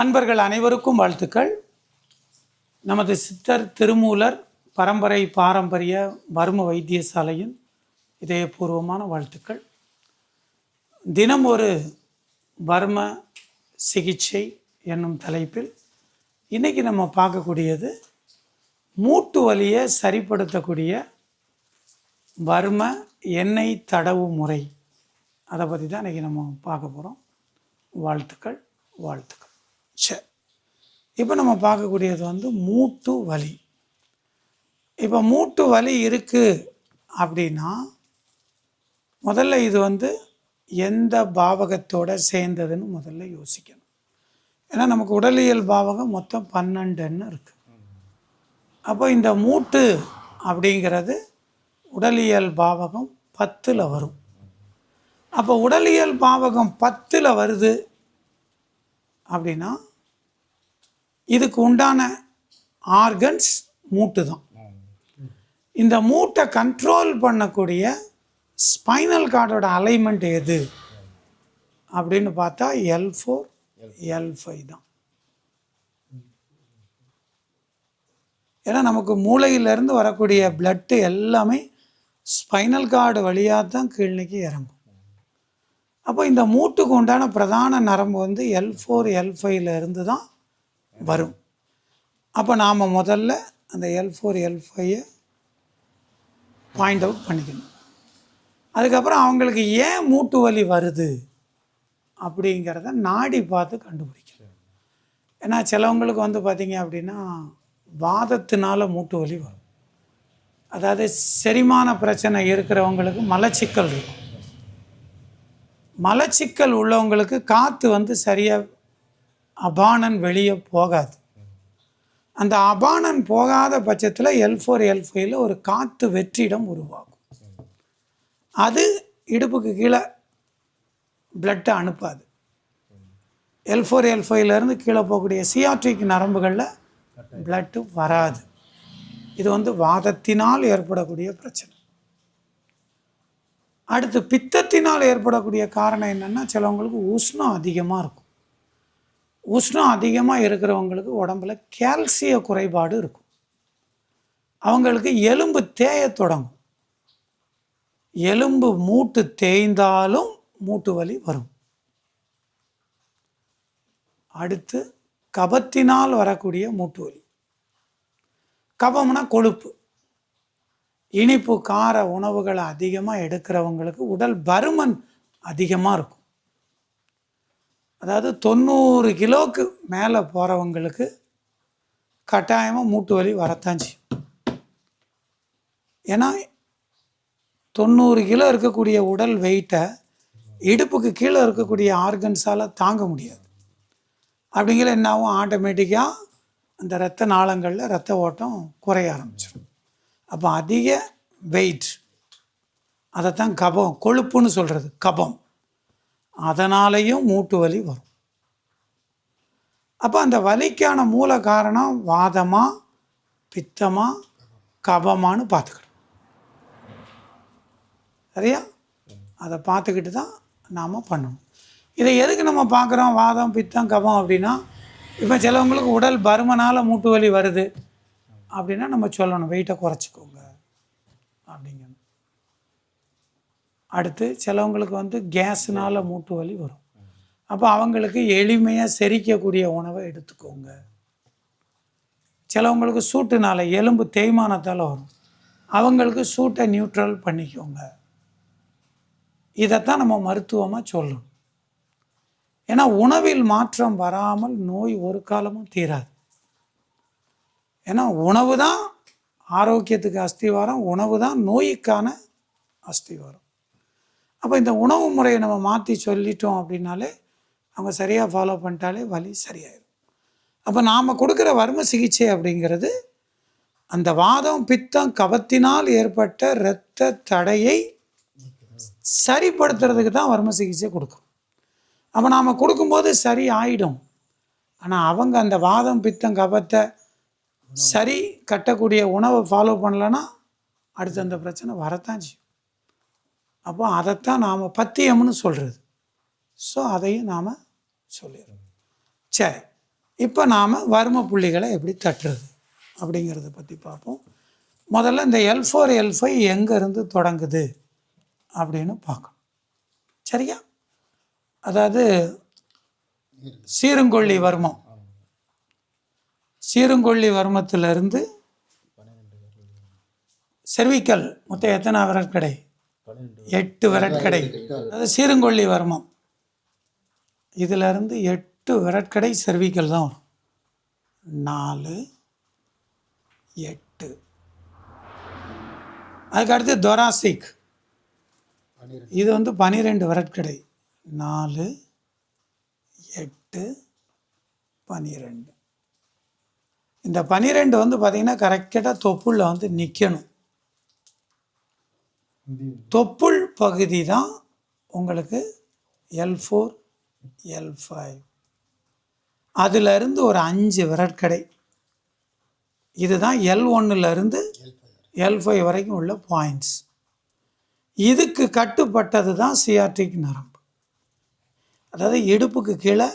அன்பர்கள் அனைவருக்கும் வாழ்த்துக்கள். நமது சித்தர் திருமூலர் பரம்பரை பாரம்பரிய மர்ம வைத்தியசாலையின் இதயபூர்வமான வாழ்த்துக்கள். தினம் ஒரு வர்ம சிகிச்சை என்னும் தலைப்பில் இன்றைக்கி நம்ம பார்க்கக்கூடியது மூட்டு வலியை சரிப்படுத்தக்கூடிய வர்ம எண்ணெய் தடவு முறை. அதை பற்றி தான் இன்றைக்கி நம்ம பார்க்க போகிறோம் வாழ்த்துக்கள் வாழ்த்துக்கள். சரி இப்போ நம்ம பார்க்கக்கூடியது வந்து மூட்டு வலி. இப்போ மூட்டு வலி இருக்குது அப்படின்னா முதல்ல இது வந்து எந்த பாவகத்தோட சேர்ந்ததுன்னு முதல்ல யோசிக்கணும். ஏன்னா நமக்கு உடலியல் பாவகம் மொத்தம் பன்னெண்டுன்னு இருக்குது அப்போ இந்த மூட்டு அப்படிங்கிறது உடலியல் பாவகம் பத்தில் வரும். அப்போ உடலியல் பாவகம் பத்தில் வருது அப்படின்னா இதுக்கு உண்டான ஆர்கன்ஸ் மூட்டு தான் இந்த மூட்டை கண்ட்ரோல் பண்ணக்கூடிய ஸ்பைனல் கார்டோட அலைன்மெண்ட் எது? அப்படின்னு பார்த்தா எல் ஃபோர் எல் ஃபைவ் தான். ஏன்னா நமக்கு மூளையிலேருந்து வரக்கூடிய பிளட்டு எல்லாமே ஸ்பைனல் கார்டு வழியாக தான் கீழ்நிக்கு இறங்கும். அப்போ இந்த மூட்டுக்கு உண்டான பிரதான நரம்பு வந்து எல் ஃபோர் எல் ஃபைவ்ல இருந்து தான் வரும். அப்போ நாம் முதல்ல அந்த எல் ஃபோர் எல் ஃபைவை பாயிண்ட் அவுட் பண்ணிக்கணும். அதுக்கப்புறம் அவங்களுக்கு ஏன் மூட்டு வலி வருது அப்படிங்கிறத நாடி பார்த்து கண்டுபிடிக்கணும். ஏன்னா சிலவங்களுக்கு வந்து பார்த்திங்க அப்படின்னா வாதத்தினால மூட்டு வலி வரும். அதாவது செரிமான பிரச்சனை இருக்கிறவங்களுக்கு மலச்சிக்கல் இருக்கும். மலச்சிக்கல் உள்ளவங்களுக்கு காற்று வந்து சரியாக அபானன் வெளியே போகாது. அந்த அபானன் போகாத பட்சத்தில் எல் ஃபோர் எல் ஃபைவ்ல ஒரு காற்று வெற்றிடம் உருவாகும். அது இடுப்புக்கு கீழே பிளட்டை அனுப்பாது. எல் ஃபோர் எல் ஃபைவ்லேருந்து கீழே போகக்கூடிய சியாட்ரிக் நரம்புகளில் பிளட்டு வராது. இது வந்து வாதத்தினால் ஏற்படக்கூடிய பிரச்சனை. அடுத்து பித்தத்தினால் ஏற்படக்கூடிய காரணம் என்னென்னா சிலவங்களுக்கு உஷ்ணம் அதிகமாக இருக்கும். உஷ்ணம் அதிகமாக இருக்கிறவங்களுக்கு உடம்புல கால்சிய குறைபாடு இருக்கும். அவங்களுக்கு எலும்பு தேய தொடங்கும். எலும்பு மூட்டு தேய்ந்தாலும் மூட்டு வலி வரும். அடுத்து கபத்தினால் வரக்கூடிய மூட்டு வலி. கபம்னா கொழுப்பு. இனிப்பு கார உணவுகளை அதிகமாக எடுக்கிறவங்களுக்கு உடல் பருமன் அதிகமாக இருக்கும். அதாவது தொண்ணூறு கிலோவுக்கு மேலே போகிறவங்களுக்கு கட்டாயமாக மூட்டு வலி வரத்தான் செய்யும். ஏன்னா தொண்ணூறு கிலோ இருக்கக்கூடிய உடல் வெயிட்டை இடுப்புக்கு கீழே இருக்கக்கூடிய ஆர்கன்ஸால் தாங்க முடியாது. அப்படிங்கிற என்னாகும் ஆட்டோமேட்டிக்காக அந்த இரத்த நாளங்களில் ரத்த ஓட்டம் குறைய ஆரம்பிச்சிடும் அப்போ அதிக வெயிட் அதைத்தான் கபம். கொழுப்புன்னு சொல்கிறது கபம். அதனாலேயும் மூட்டு வலி வரும். அப்போ அந்த வலிக்கான மூல காரணம் வாதமா பித்தமாக கபமான்னு பார்த்துக்கணும். சரியா? அதை பார்த்துக்கிட்டு தான் நாம் பண்ணணும். இதை எதுக்கு நம்ம பார்க்குறோம்? வாதம் பித்தம் கபம் அப்படின்னா இப்போ சிலவங்களுக்கு உடல் பருமனால் மூட்டு வலி வருது. அப்படின்னா நம்ம சொல்லணும் வெயிட்டை குறைச்சிக்கோங்க. அப்படிங்கணும் அடுத்து சிலவங்களுக்கு வந்து கேஸ்னால மூட்டு வலி வரும். அப்போ அவங்களுக்கு எளிமையாக செரிக்கக்கூடிய உணவை எடுத்துக்கோங்க. சிலவங்களுக்கு சூட்டுனால எலும்பு தேய்மானத்தால் வரும். அவங்களுக்கு சூட்டை நியூட்ரல் பண்ணிக்கோங்க. இதைத்தான் நம்ம மருத்துவமாக சொல்லணும். ஏன்னா உணவில் மாற்றம் வராமல் நோய் ஒரு காலமும் தீராது. ஏன்னா உணவு தான் ஆரோக்கியத்துக்கு அஸ்திவாரம் உணவு தான் நோய்க்கான அஸ்திவாரம். அப்போ இந்த உணவு முறையை நம்ம மாற்றி சொல்லிட்டோம் அப்படின்னாலே அவங்க சரியாக ஃபாலோ பண்ணிட்டாலே வலி சரியாயிடும் அப்போ நாம் கொடுக்குற வர்ம சிகிச்சை அப்படிங்கிறது அந்த வாதம் பித்தம் கபத்தினால் ஏற்பட்ட இரத்த தடையை சரிப்படுத்துறதுக்கு தான் வர்ம சிகிச்சை கொடுக்கும். அப்போ நாம் கொடுக்கும்போது சரி ஆயிடும். ஆனால் அவங்க அந்த வாதம் பித்தம் கபத்தை சரி கட்டக்கூடிய உணவை ஃபாலோ பண்ணலன்னா அடுத்து அந்த பிரச்சனை வரத்தான் செய்யும். அப்போ அதைத்தான் நாம் பத்தியம்னு சொல்கிறது ஸோ அதையும் நாம் சொல்லிடுறோம் சரி இப்போ நாம் வர்ம புள்ளிகளை எப்படி தட்டுறது அப்படிங்கிறத பற்றி பார்ப்போம். முதல்ல இந்த எல் ஃபோர் எல் ஃபைவ் எங்கேருந்து தொடங்குது அப்படின்னு பார்க்கணும். சரியா? அதாவது சீருங்கொல்லி வர்மம் சீருங்கொல்லி வர்மத்திலிருந்து செர்விக்கல் மொத்தம் எத்தனை விரட்கடை எட்டு விரட்கடை அது சீருங்கொல்லி வர்மம். இதிலிருந்து எட்டு விரட்கடை செர்விக்கல் தான் வரும். நாலு எட்டு. அதுக்கு அடுத்து தொராசிக். இது வந்து பனிரெண்டு விரட்கடை நாலு எட்டு பனிரெண்டு. இந்த பனிரெண்டு வந்து பார்த்திங்கன்னா கரெக்டாக தொப்புளில் வந்து நிற்கணும் தொப்புள் பகுதி தான் உங்களுக்கு எல் ஃபோர் எல் ஃபைவ் அதிலிருந்து ஒரு அஞ்சு விரட்கடை இதுதான் எல் ஒன்னுலேருந்து எல் ஃபைவ் வரைக்கும் உள்ள பாயிண்ட்ஸ் இதுக்கு கட்டுப்பட்டது தான் சிஆர்டிக் நரம்பு. அதாவது இடுப்புக்கு கீழே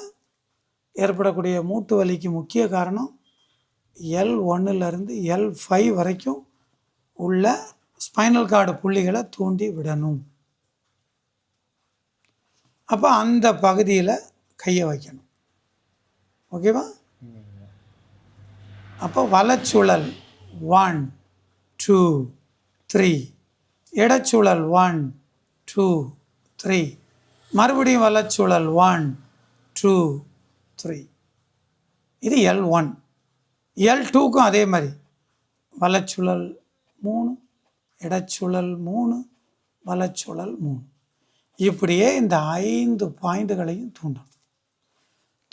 ஏற்படக்கூடிய மூட்டு வலிக்கு முக்கிய காரணம் எல் ஒன்றுலேருந்து எல் ஃபைவ் வரைக்கும் உள்ள ஸ்பைனல் கார்டு புள்ளிகளை தூண்டி விடணும். அப்போ அந்த பகுதியில் கையை வைக்கணும். ஓகேவா அப்போ வலச்சுழல் ஒன் டூ த்ரீ இடச்சுழல் ஒன் டூ த்ரீ மறுபடியும் வலச்சுழல் ஒன் டூ த்ரீ இது எல் ஒன் எல் டூக்கும் அதே மாதிரி. வலச்சுழல் மூணு இடச்சுழல் மூணு வலச்சுழல் மூணு. இப்படியே இந்த ஐந்து பாயிண்ட்டுகளையும் தூண்டணும்.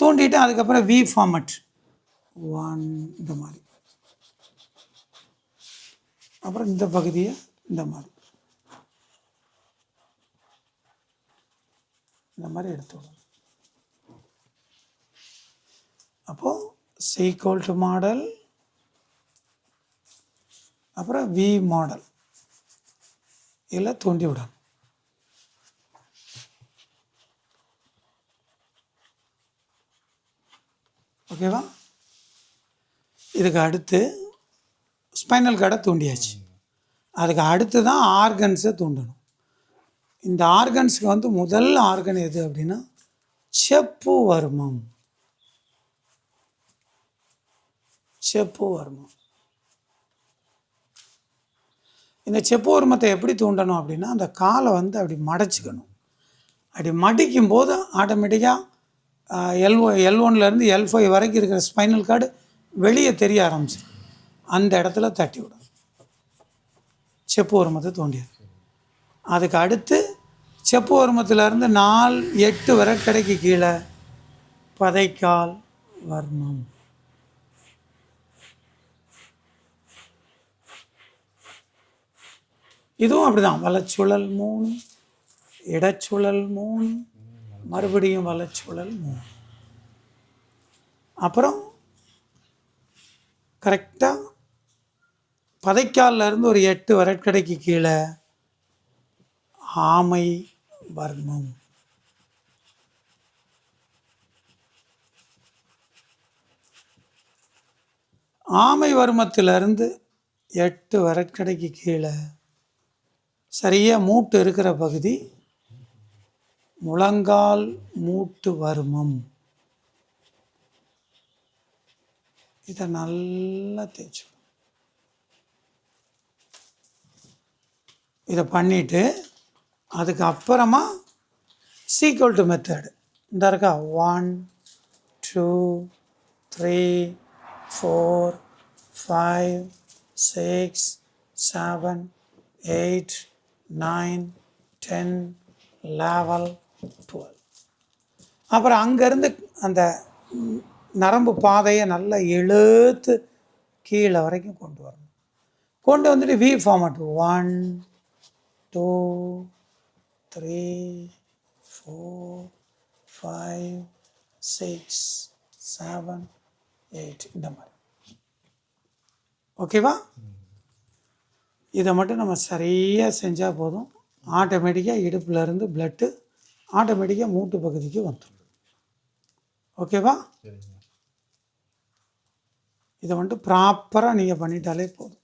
தூண்டிட்டு அதுக்கப்புறம் வி ஃபார்மட் ஒன் இந்த மாதிரி. அப்புறம் இந்த பகுதியை இந்த மாதிரி. இந்த மாதிரி எடுத்து விடணும் அப்போது C equal to மாடல் அப்புறம் வி மாடல் இதில் தூண்டி விடணும். ஓகேவா இதுக்கு அடுத்து ஸ்பைனல் கார்டை தூண்டியாச்சு. அதுக்கு அடுத்து தான் ஆர்கன்ஸை தூண்டணும். இந்த ஆர்கன்ஸுக்கு வந்து முதல் ஆர்கன் எது அப்படின்னா செப்பு வர்மம். செப்பு வர்மம் இந்த செப்பு வர்மத்தை எப்படி தூண்டணும் அப்படின்னா அந்த காலை வந்து அப்படி மடச்சிக்கணும். அப்படி மடிக்கும் போது ஆட்டோமேட்டிக்காக எல் எல் ஒன்லேருந்து எல் ஃபைவ் வரைக்கும் இருக்கிற ஸ்பைனல் கார்டு வெளியே தெரிய ஆரம்பிச்சிடும் அந்த இடத்துல தட்டி விடும் செப்பு உரமத்தை தோண்டியது அதுக்கு அடுத்து செப்பு உரமத்திலேருந்து நாலு எட்டு வரை கடைக்கு கீழே. பதைக்கால் வர்மம். இதுவும் அப்படிதான். வலச்சுழல் மூணு இடச்சுழல் மூணு மறுபடியும் வலச்சுழல் மூணு அப்புறம் கரெக்டாக பதைக்கால்ல இருந்து ஒரு எட்டு வரட்கடைக்கு கீழே ஆமை வர்மம். ஆமை வர்மத்திலிருந்து எட்டு வரட்கடைக்கு கீழே சரியாக மூட்டு இருக்கிற பகுதி முழங்கால் மூட்டு வருமம். இதை நல்லா தேய்ச்சி இதை பண்ணிவிட்டு அதுக்கு அப்புறமா சீக்வல் டு மெத்தடு இந்த இருக்கா? One two three four five six seven eight nine ten level twelve அப்புறம் அங்கேருந்து அந்த நரம்பு பாதையை நல்லா இழுத்து கீழே வரைக்கும் கொண்டு வரணும். கொண்டு வந்துட்டு V format one two three four five six seven eight இந்த மாதிரி. ஓகேவா இதை மட்டும் நம்ம சரியாக செஞ்சால் போதும். ஆட்டோமேட்டிக்காக இடுப்புல இருந்து பிளட்டு ஆட்டோமேட்டிக்காக மூட்டு பகுதிக்கு வந்துடும் ஓகேவா இதை வந்துட்டு ப்ராப்பராக நீங்கள் பண்ணிட்டாலே போதும்.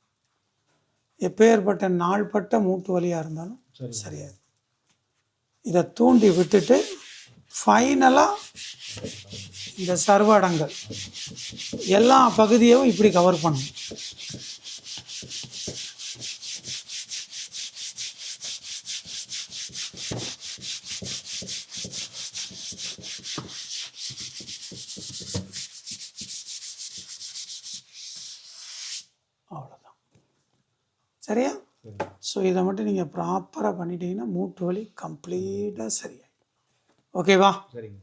எப்பேற்பட்ட நாள்பட்ட மூட்டு வலியாக இருந்தாலும் சரி சரியாது இதை தூண்டி விட்டுட்டு ஃபைனலாக இந்த சர்வடங்கள் எல்லா பகுதியையும் இப்படி கவர் பண்ணணும். சரியா? சரி ஸோ இதை மட்டும் நீங்கள் ப்ராப்பராக பண்ணிட்டீங்கன்னா மூட்டு வலி கம்ப்ளீட்டாக சரியாயிடும். ஓகேவா சரிங்க.